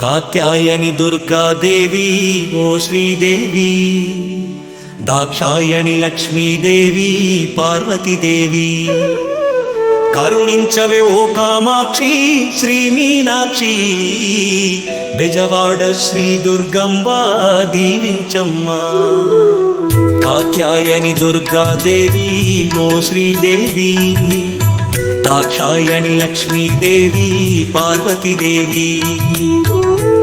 కాత్యాయని దుర్గాదేవి ఓ శ్రీదేవి. దాక్షాయణి లక్ష్మీదేవి పార్వతీదేవి. కరుణించవే ఓ కామాక్షి శ్రీ మీనాక్షి. బెజవాడ శ్రీ దుర్గంబ దీవించమ్మా. కాత్యాయని దుర్గాదేవి ఓ శ్రీదేవి. దాక్షాయణి లక్ష్మీదేవి పార్వతీదేవి.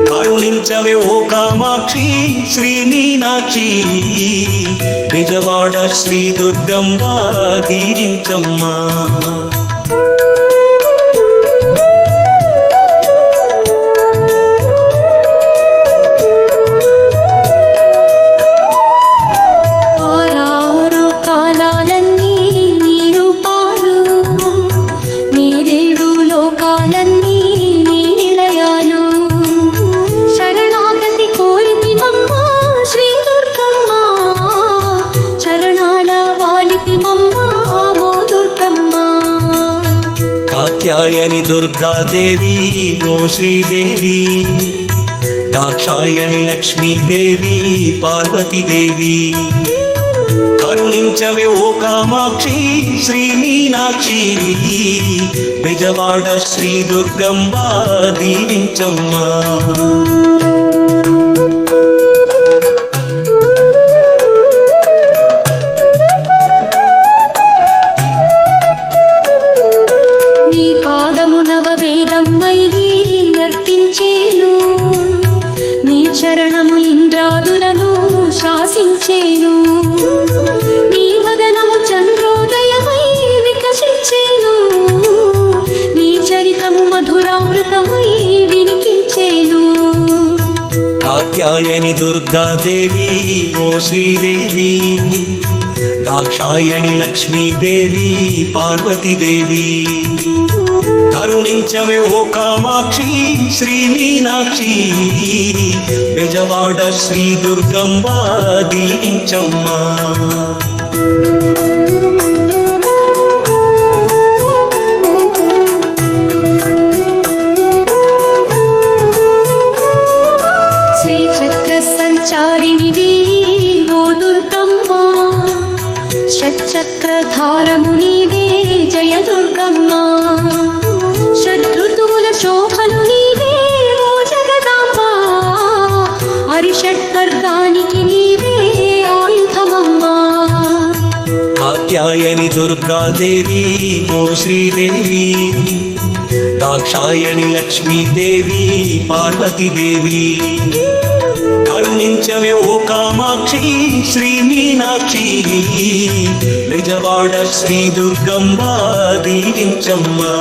కరుణించవే ఓ కామాక్షి శ్రీ మీనాక్షి. నిజవాడ శ్రీ దుర్గమ్మ దీవించమ్మా దాక్షాయణి దుర్గాదేవి ఓ శ్రీదేవి. దాక్షాయణి లక్ష్మీదేవి పార్వతీదేవి కరుణించవే ఓ కామాక్షి శ్రీ మీనాక్షి విజవాడ శ్రీ దుర్గమ్మ దీవించమ్మా. మధురామృతమై వినిపించేను. కాత్యాయని దుర్గాదేవి ఓ శ్రీదేవి. దాక్షాయణి లక్ష్మీదేవి పార్వతీదేవి. కరుణించవే ఓ కామాక్షి శ్రీ మీనాక్షి. బెజవాడ శ్రీ దుర్గమ్మ దీవించమ్మా షట్చక్రధారము నీవే జయ దుర్గమ్మ. షడ్రుతువుల శోభను నీవే ఓ జగదాంబ. హరిషడ్వర్గానికి నీవే ఆయుధమమ్మా. కాత్యాయని దుర్గాదేవి ఓ శ్రీదేవి. దాక్షాయణి లక్ష్మీదేవి పార్వతీదేవి. కరుణించవే ఓ కామాక్షి శ్రీ మీనాక్షి. నిజవాడ శ్రీ దుర్గమ్మ దీవించమ్మా.